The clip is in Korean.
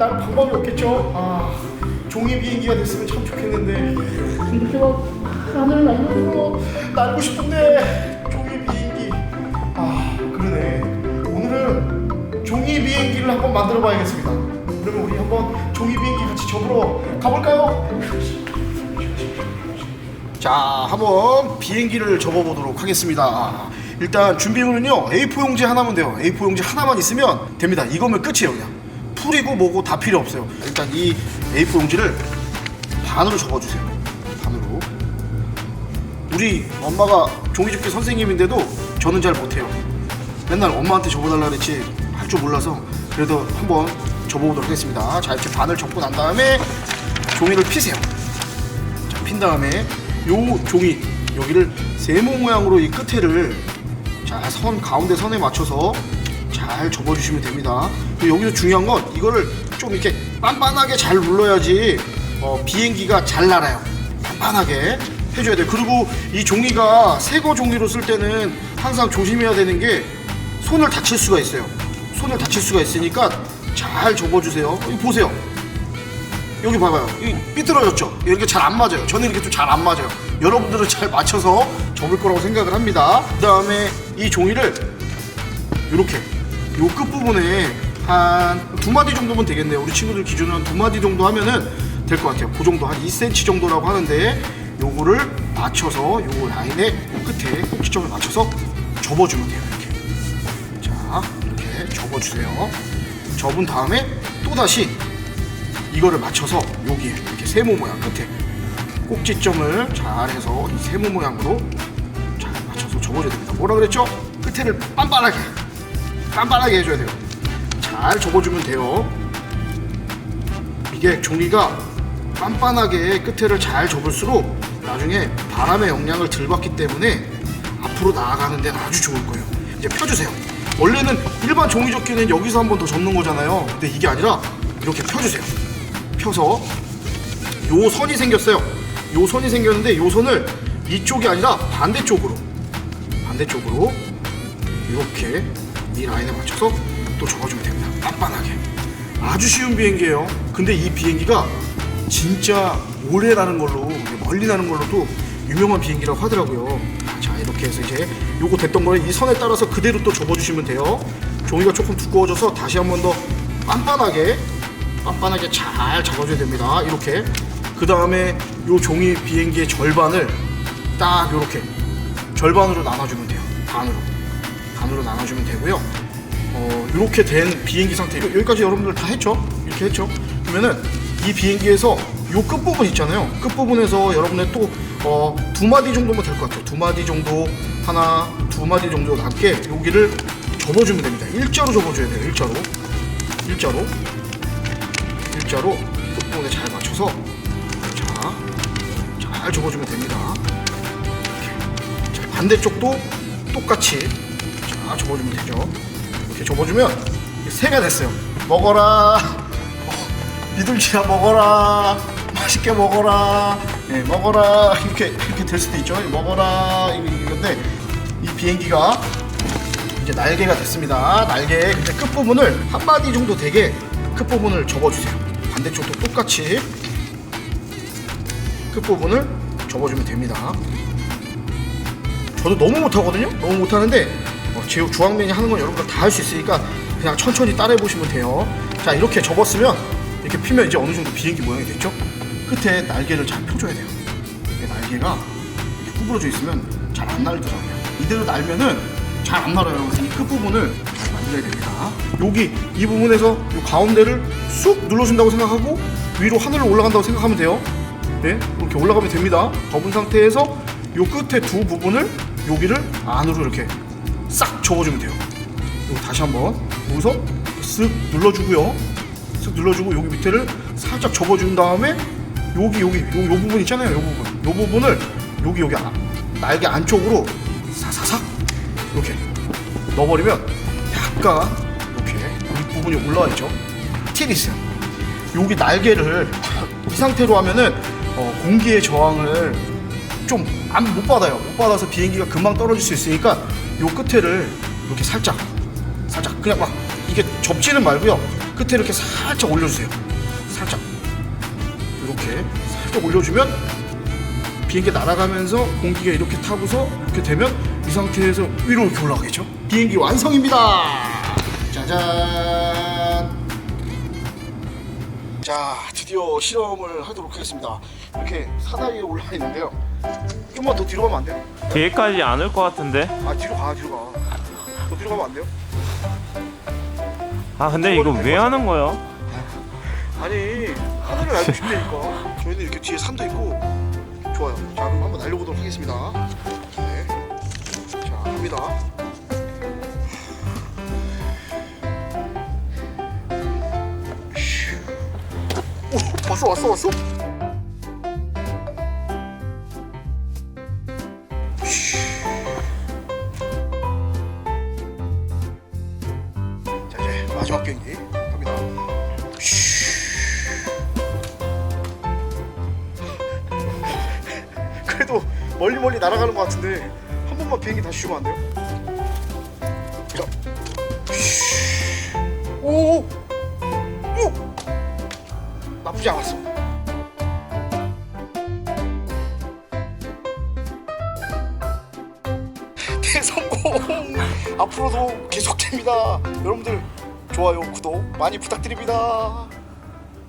나는 방법이 없겠죠. 아 종이 비행기가 됐으면 참 좋겠는데 이렇게 막 하늘을 날면서 날고 싶은데 종이 비행기. 아 그러네. 오늘은 종이 비행기를 한번 만들어 봐야겠습니다. 그러면 우리 한번 종이 비행기 같이 접으러 가볼까요? 자, 한번 비행기를 접어보도록 하겠습니다. 일단 준비물은요, A4 용지 하나면 돼요. A4 용지 하나만 있으면 됩니다. 이거면 끝이에요, 그냥. 풀이고 뭐고 다 필요 없어요. 일단 이 A4 용지를 반으로 접어주세요. 반으로. 우리 엄마가 종이접기 선생님인데도 저는 잘 못해요. 맨날 엄마한테 접어달라 그랬지 할 줄 몰라서 그래도 한번 접어보도록 하겠습니다. 자, 이렇게 반을 접고 난 다음에 종이를 피세요. 자, 핀 다음에 요 종이 여기를 세모 모양으로 이 끝에를 자 선 가운데 선에 맞춰서 잘 접어주시면 됩니다. 그리고 여기서 중요한 건 이거를 좀 이렇게 빤빤하게 잘 눌러야지 어, 비행기가 잘 날아요. 빤빤하게 해줘야 돼요. 그리고 이 종이가 새거 종이로 쓸 때는 항상 조심해야 되는 게 손을 다칠 수가 있어요. 손을 다칠 수가 있으니까 잘 접어주세요. 여기 보세요. 여기 봐봐요. 이 삐뚤어졌죠? 이렇게 잘 안 맞아요. 저는 이렇게 좀 잘 안 맞아요. 여러분들은 잘 맞춰서 접을 거라고 생각을 합니다. 그 다음에 이 종이를 이렇게 요 끝부분에 한 두 마디 정도면 되겠네요. 우리 친구들 한두 마디 정도 하면은 될 것 같아요. 그 정도 한 2cm 정도라고 하는데 요거를 맞춰서 요 라인의 끝에 꼭지점을 맞춰서 접어주면 돼요. 이렇게. 자, 이렇게 접어주세요. 접은 다음에 또다시 이거를 맞춰서 여기에 이렇게 세모 모양 끝에 꼭지점을 잘해서 이 세모 모양으로 잘 맞춰서 접어줘야 됩니다. 뭐라 그랬죠? 끝에를 빤빤하게 빤빤하게 해줘야 돼요. 잘 접어주면 돼요. 이게 종이가 빤빤하게 끝에를 잘 접을수록 나중에 바람의 영향을 덜 받기 때문에 앞으로 나아가는 데는 아주 좋을 거예요. 이제 펴주세요. 원래는 일반 종이 접기는 여기서 한 번 더 접는 거잖아요. 근데 이게 아니라 이렇게 펴주세요. 펴서 요 선이 생겼어요. 요 선이 생겼는데 요 선을 이쪽이 아니라 반대쪽으로 반대쪽으로 이렇게 이 라인에 맞춰서 또 접어주면 됩니다. 빤빤하게. 아주 쉬운 비행기예요. 근데 이 비행기가 진짜 오래 나는 걸로 멀리 나는 걸로도 유명한 비행기라고 하더라고요. 자 이렇게 해서 이제 요거 됐던 거를 이 선에 따라서 그대로 또 접어주시면 돼요. 종이가 조금 두꺼워져서 다시 한 번 더 빤빤하게 빤빤하게 잘 잡아줘야 됩니다. 이렇게 그 다음에 요 종이 비행기의 절반을 딱 이렇게 절반으로 나눠주면 돼요. 반으로 반으로 나눠주면 되고요. 어, 이렇게 된 비행기 상태 여기까지 여러분들 다 했죠? 이렇게 했죠? 그러면은 이 비행기에서 요 끝부분 있잖아요. 끝부분에서 여러분의 또 어, 두 마디 정도면 될 것 같아요. 두 마디 정도 하나 두 마디 정도 남게 여기를 접어주면 됩니다. 일자로 접어줘야 돼요. 일자로 일자로 일자로 끝부분에 잘 맞춰서 자, 잘 접어주면 됩니다. 이렇게. 자, 반대쪽도 똑같이 자, 접어주면 되죠. 이렇게 접어주면 새가 됐어요. 먹어라. 어, 비둘기야 먹어라. 맛있게 먹어라. 네, 먹어라. 이렇게 이렇게 될 수도 있죠. 먹어라. 이- 이건데 이 비행기가 이제 날개가 됐습니다. 날개 근데 끝 부분을 한 마디 정도 되게 끝 부분을 접어주세요. 반대쪽도 똑같이 끝 부분을 접어주면 됩니다. 저도 너무 못하거든요. 너무 못하는데 어, 제 주황맨이 하는 건 여러분들 다 할 수 있으니까 그냥 천천히 따라해 보시면 돼요. 자 이렇게 접었으면 이렇게 피면 이제 어느 정도 비행기 모양이 됐죠. 끝에 날개를 잘 펴줘야 돼요. 날개가 이렇게 구부러져 있으면 잘 안 날더라고요. 이대로 날면은 잘 안 날아요. 그래서 이 끝부분을 잘 만들어야 됩니다. 여기 이 부분에서 이 가운데를 쑥 눌러준다고 생각하고 위로 하늘로 올라간다고 생각하면 돼요. 네, 이렇게 올라가면 됩니다. 접은 상태에서 요 끝에 두 부분을 여기를 안으로 이렇게 싹 접어주면 돼요. 그리고 다시 한번 여기서 쓱 눌러주고요. 쓱 눌러주고 여기 밑에를 살짝 접어준 다음에 여기 여기 요, 요 부분 있잖아요. 요 부분, 요 부분을 여기 여기 아- 날개 안쪽으로 사사삭 이렇게 넣어버리면 약간 이렇게 윗부분이 올라와 있죠. 있어요. 여기 날개를 이 상태로 하면은 어, 공기의 저항을 좀 안 못 받아요. 못 받아서 비행기가 금방 떨어질 수 있으니까 요 끝에를 이렇게 살짝 살짝 그냥 막 이게 접지는 말고요. 끝에 이렇게 살짝 올려주세요. 살짝 이렇게 살짝 올려주면 비행기 날아가면서 공기가 이렇게 타고서 이렇게 되면 이 상태에서 위로 이렇게 올라가겠죠? 비행기 완성입니다. 짜잔. 자, 드디어 실험을 하도록 하겠습니다. 이렇게 사다리에 올라 있는데요. 좀만 더 뒤로 가면 안 돼요? 뒤에까지 안 올 것 같은데? 아, 뒤로 가, 뒤로 가. 더 뒤로 가면 안 돼요? 아 근데 이거 왜 하는 거야? 아니, 하늘을 알고 싶다니까. 저희는 이렇게 뒤에 산도 있고 좋아요. 자, 그럼 한번 날려보도록 하겠습니다. 네. 자, 갑니다. 오, 왔어, 왔어, 왔어. 마지막 비행기 갑니다. 그래도 멀리 멀리 날아가는 것 같은데 한 번만 비행기 다시 주면 안 돼요? 자, 오, 오, 나쁘지 않았어. 대성공! 앞으로도 계속됩니다. 여러분들 좋아요, 구독 많이 부탁드립니다.